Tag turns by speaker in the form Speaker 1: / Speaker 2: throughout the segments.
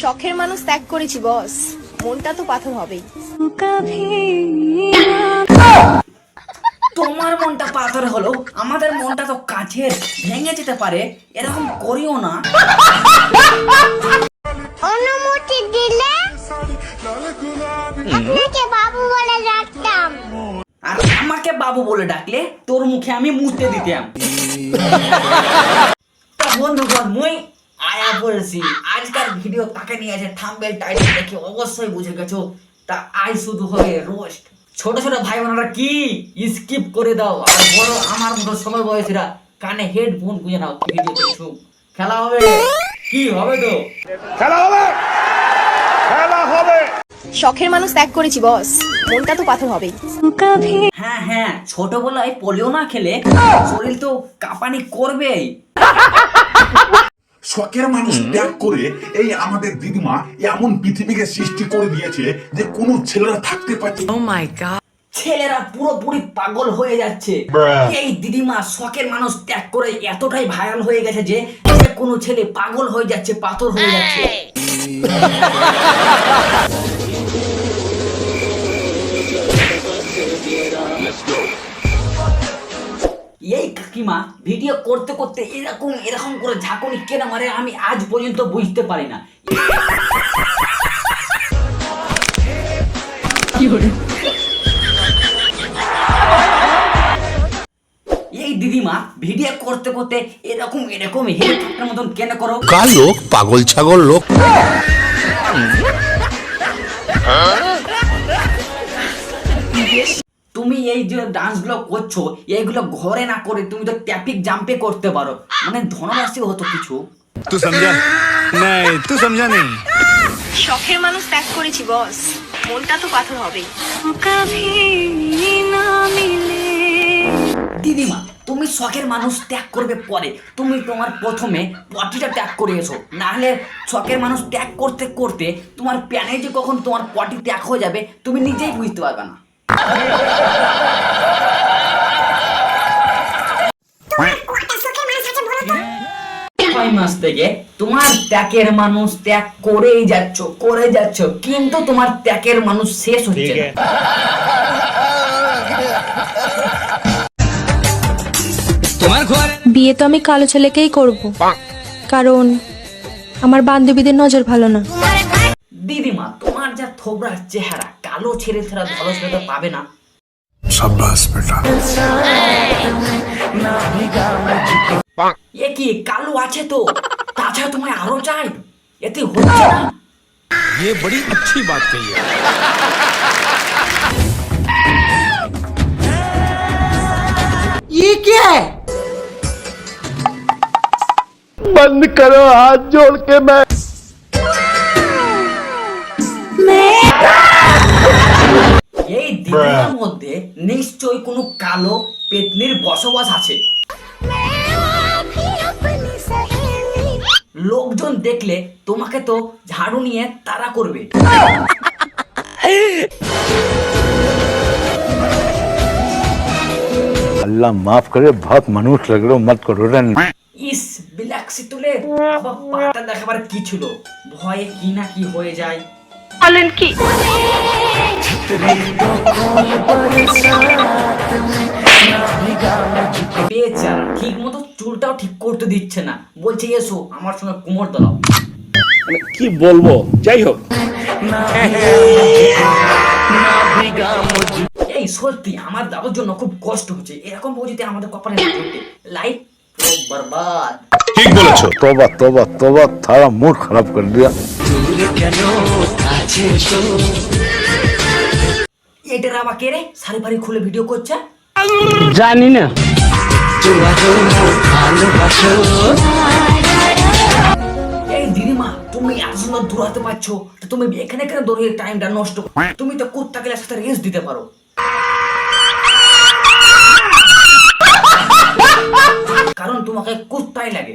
Speaker 1: শখের মানুষ ত্যাগ করেছি বস। মনটা তো পাথর হবেই।
Speaker 2: তোমার মনটা পাথর হলো আমাদের মনটা তো কাছের ভেঙে যেতে পারে এরকম করিও না।
Speaker 3: অনুমতি দিলে আপনাকে বাবু বলে ডাকতাম।
Speaker 2: আর আমাকে বাবু বলে ডাকলে তোর মুখে আমি মুতে দিতাম। বন্ধুগণ মুই আয়া বলছি আজকাল ভিডিও নিয়ে আছে? থাম্বেল টাইটেল দেখে অবশ্যই বুঝে গেছো। তা আজ শুধু হবে রোস্ট ছোট ছোট ভাই বোনেরা কি স্কিপ করে দাও? আর বড় আমার মতো সময় বয়সীরা কানে হেডফোন গুঁজে নাও ভিডিও দেখছ। খেলা হবে? কি হবে তো?
Speaker 1: শখের মানুষ ত্যাগ করেছি বস মনটা তো পাথর হবেই।
Speaker 2: হ্যাঁ হ্যাঁ ছোটবেলায় পোলিও না খেলে শরীর তো কাঁপানি করবেই।
Speaker 4: শখের মানুষ ত্যাগ করে এই আমাদের দিদিমা এমন পৃথিবীকে সৃষ্টি করে দিয়েছে যে কোনো ছেলেরা থাকতে পারছে না।
Speaker 2: ছেলেরা পুরোপুরি পাগল হয়ে যাচ্ছে। এই দিদিমা শখের মানুষ ত্যাগ করে এতটাই ভাইরাল হয়ে গেছে যে যে কোনো ছেলে পাগল হয়ে যাচ্ছে পাথর হয়ে যাচ্ছে। কাকিমা ভিডিও করতে করতে এরকম এরকম করে ঝাঁকুনি কেন মারে আমি আজ পর্যন্ত বুঝতে পারি না। এই দিদিমা ভিডিও করতে করতে এরকম এরকম হেলিকপ্টার মতন কেন করো?
Speaker 5: কার লোক? পাগল ছাগল লোক?
Speaker 2: এই যে ডান্সগুলো করছ এইগুলো ঘরে না করে তুমি তো ট্যাপিক জাম্পে করতে পারো। মানে ধনরাশি হতো কিছু।
Speaker 5: তুই সমঝা নাই তুই সমঝা নেই
Speaker 1: শখের মানুষ ত্যাগ করেছি বস। মনটা তো পাথর হবেই।
Speaker 2: দিদিমা তুমি শখের মানুষ ত্যাগ করবে পরে। তুমি তোমার প্রথমে পটিটা ত্যাগ করে এসো। নাহলে শখের মানুষ ত্যাগ করতে করতে তোমার প্যানে যে কখন তোমার পটি ত্যাগ হয়ে যাবে তুমি নিজেই বুঝতে পারবে না। ছয় মাস থেকে তোমার ত্যাগের মানুষ ত্যাগ করেই যাচ্ছ করে যাচ্ছ কিন্তু তোমার ত্যাগের মানুষ শেষ হচ্ছে না।
Speaker 6: বিয়ে তো আমি কালো ছেলেকেই করব। কারণ আমার বান্ধবীদের নজর ভালো না।
Speaker 2: দিদিমা তোমার যা থোবড়ার চেহারা কালো ছেলে ছাড়া ভালো ছেলে তো পাবে না
Speaker 5: शाबाश बेटा
Speaker 2: এ কি কালো আছে তো তাছাড়া তোমায় আরো চাই এতে হচ্ছে না
Speaker 5: ये बड़ी अच्छी बात कही है
Speaker 2: এই পৃথিবীর মধ্যে নিশ্চয় কোনো কালো পেতনির বসবাস আছে। লোকজন দেখলে তোমাকে তো ঝাড়ু নিয়ে তারা করবে।
Speaker 7: আল্লাহ মাফ করে বহুত মানুষ লাগল মত করো রে।
Speaker 2: ইস বিলাক্সি তুলে পাটা দেখাবার কি ছিল? ভয়ে কি না কি হয়ে যায়? বলেন কি? বেচারা ঠিক মতো চুলটাও ঠিক করতে দিচ্ছে না। বলছে এসো আমার সঙ্গে কোমর দলাও।
Speaker 8: মানে কি বলব? যাই হোক।
Speaker 2: এই সত্যি আমার দাদুর জন্য খুব কষ্ট হচ্ছে। এরকম বউজিতে আমাদের কপালে লাইফ বরবাদ।
Speaker 5: ঠিক বলেছ। তোবা
Speaker 7: তোবা তোবা তারা মুড খারাপ করে দিয়া। কেন
Speaker 2: এটার আবার কে রে? শাড়ি ফাড়ি খুলে ভিডিও করছে।
Speaker 8: জানি না।
Speaker 2: এই দিদিমা তুমি এত সুন্দর দৌড়াতে পারছ তো তুমি এখানে কেন দৌড়িয়ে টাইমটা নষ্ট করো? তুমি তো কুত্তা গেলে সাথে রেস দিতে পারো। কারণ তোমাকে কুত্তাই লাগে।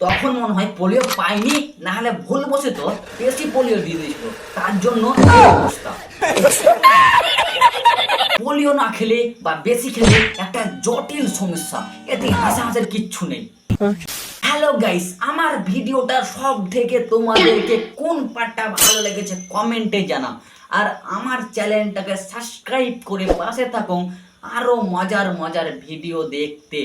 Speaker 2: তখন মনে হয় পোলিও পাইনি না হলে ভুল বসে তো বেশি পোলিও দিয়ে দিয়েছিল। তার জন্য পোলিও না খেলে বা বেশি খেলে একটা জটিল সমস্যা। এতে হাসাহাসের কিচ্ছু নেই। হ্যালো গাইস আমার ভিডিওটা সব থেকে তোমাদেরকে কোন পার্টটা ভালো লেগেছে কমেন্টে জানাও। আর আমার চ্যানেলটাকে সাবস্ক্রাইব করে পাশে থাকুন। আরও মজার মজার ভিডিও দেখতে।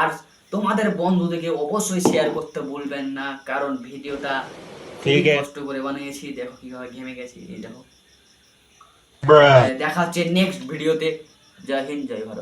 Speaker 2: আর তোমাদের বন্ধুদেরকে অবশ্যই শেয়ার করতে ভুলবেন না কারণ ভিডিওটা ঠিক কষ্ট করে বানিয়েছি। দেখো কীভাবে ঘেমে গেছি এই দেখো। দেখা হচ্ছে নেক্সট ভিডিওতে জয় হিন্দ জয় ভারত।